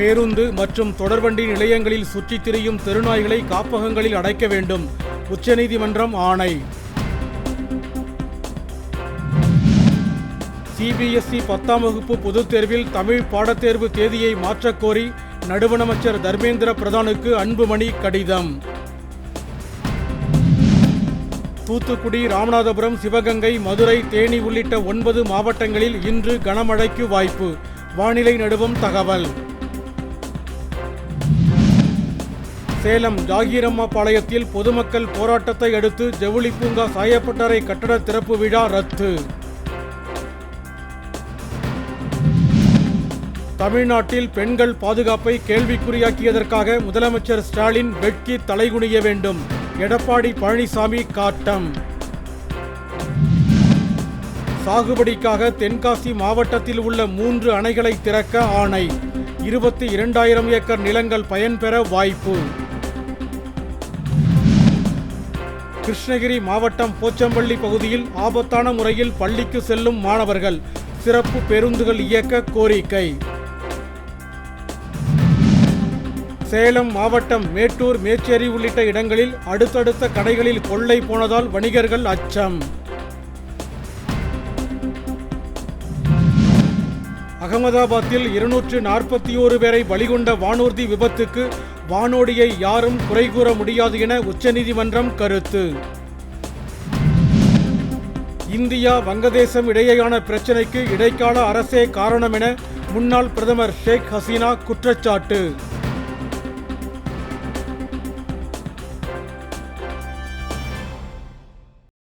பேருந்து மற்றும் தொடர்வண்டி நிலையங்களில் சுற்றித் திரியும் தெருநாய்களை காப்பகங்களில் அடைக்க வேண்டும். உச்சநீதிமன்றம் ஆணை. சிபிஎஸ்இ பத்தாம் வகுப்பு பொதுத் தேர்வில் தமிழ் பாடத்தேர்வு தேதியை மாற்றக்கோரி நடுவணமைச்சர் தர்மேந்திர பிரதானுக்கு அன்புமணி கடிதம். தூத்துக்குடி ராமநாதபுரம் சிவகங்கை மதுரை தேனி உள்ளிட்ட ஒன்பது மாவட்டங்களில் இன்று கனமழைக்கு வாய்ப்பு. வானிலை நடுவம் தகவல். சேலம் ஜாகீரம்மா பாளையத்தில் பொதுமக்கள் போராட்டத்தை அடுத்து ஜவுளி பூங்கா சாயப்பட்டறை கட்டட திறப்பு விழா ரத்து. தமிழ்நாட்டில் பெண்கள் பாதுகாப்பை கேள்விக்குறியாக்கியதற்காக முதலமைச்சர் ஸ்டாலின் வெட்கி தலைகுனிய வேண்டும். எடப்பாடி பழனிசாமி காட்டம். சாகுபடிக்காக தென்காசி மாவட்டத்தில் உள்ள மூன்று அணைகளை திறக்க ஆணை. இருபத்தி இரண்டாயிரம் ஏக்கர் நிலங்கள் பயன்பெற வாய்ப்பு. கிருஷ்ணகிரி மாவட்டம் போச்சம்பள்ளி பகுதியில் ஆபத்தான முறையில் பள்ளிக்கு செல்லும் மாணவர்கள் சிறப்பு பேருந்துகள் இயக்க கோரிக்கை. சேலம் மாவட்டம் மேட்டூர் மேச்சேரி உள்ளிட்ட இடங்களில் அடுத்தடுத்த கடைகளில் கொள்ளை போனதால் வணிகர்கள் அச்சம். அகமதாபாத்தில் இருநூற்று நாற்பத்தி ஓரு பேரை பலிகொண்ட வானூர்தி விபத்துக்கு வானோடியை யாரும் குறை கூற முடியாது என உச்சநீதிமன்றம் கருத்து. இந்தியா வங்கதேசம் இடையேயான பிரச்சினைக்கு இடைக்கால அரசே காரணம் என முன்னாள் பிரதமர் ஷேக் ஹசீனா குற்றச்சாட்டு.